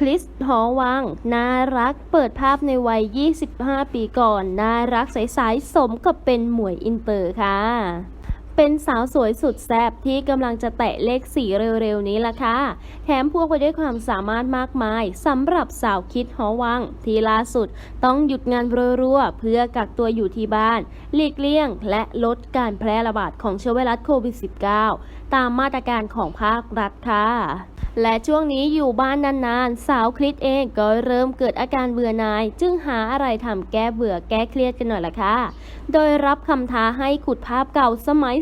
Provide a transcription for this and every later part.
คริสหอวัง น่ารักเปิดภาพในวัย 25 ปีก่อน น่ารักใสๆสมกับเป็นหมวยอินเตอร์ค่ะ เป็นสาวสวยสุดแซ่บที่กำลังจะแตะเลขสี่เร็วๆนี้ละค่ะ แถมพวกไปด้วยความสามารถมากมายสำหรับสาวคิดหอวัง ที่ล่าสุดต้องหยุดงานรัวๆเพื่อกักตัวอยู่ที่บ้าน หลีกเลี่ยง และลดการแพร่ระบาดของเชื้อไวรัสโควิด -19 ตามมาตรการของภาครัฐค่ะ และช่วงนี้อยู่บ้านนานๆ สาวคริสเองก็เริ่มเกิดอาการเบื่อหน่าย จึงหาอะไรทำแก้เบื่อแก้เครียดกันหน่อยละค่ะ โดยรับคำท้าให้ขุดภาพเก่าสมัย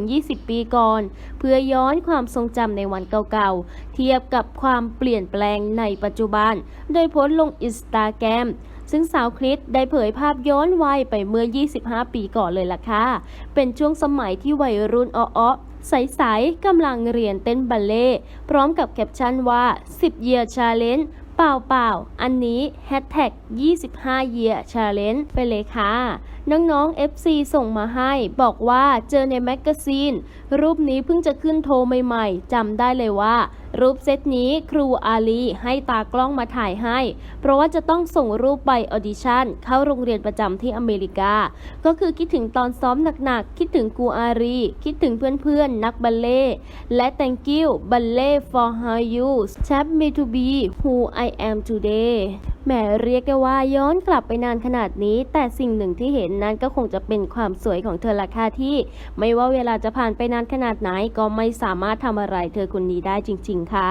10-20 ปีก่อน เพื่อย้อนความทรงจำในวันเก่าๆ เทียบกับความเปลี่ยนแปลงในปัจจุบัน โดยโพสต์ลงอินสตาแกรม ซึ่งสาวคริสได้เผยภาพย้อนวัยไปเมื่อ 25 ปีก่อนเลยล่ะค่ะ เป็นช่วงสมัยที่วัยรุ่นอ้อใสๆกำลังเรียนเต้นบัลเล่พร้อมกับแคปชั่นว่า 10 year challenge เปล่าเปล่าๆอันนี้ h a s h t a 25 year challenge ไปเลยค่ะ น้องๆ FC ส่งมาให้ บอกว่าเจอในแมกกาซีน รูปนี้เพิ่งจะขึ้นโทรใหม่ๆจำได้เลยว่า รูปเซตนี้ครูอาลีให้ตากล้องมาถ่ายให้ เพราะว่าจะต้องส่งรูปไปออดิชั่น เข้าโรงเรียนประจำที่อเมริกา ก็คือคิดถึงตอนซ้อมหนักๆ คิดถึงครูอารี คิดถึงเพื่อนๆ นักบัลเล่และ thank you บัลเล่ for how you tap me to be who I am today แม้เรียกได้ว่าย้อนกลับไปนานขนาดนี้ แต่สิ่งหนึ่งที่เห็นนั้นก็คงจะเป็นความสวยของเธอละค่ะที่ ไม่ว่าเวลาจะผ่านไปนานขนาดไหนก็ไม่สามารถทำอะไรเธอคนนี้ได้จริง ๆ ค่ะ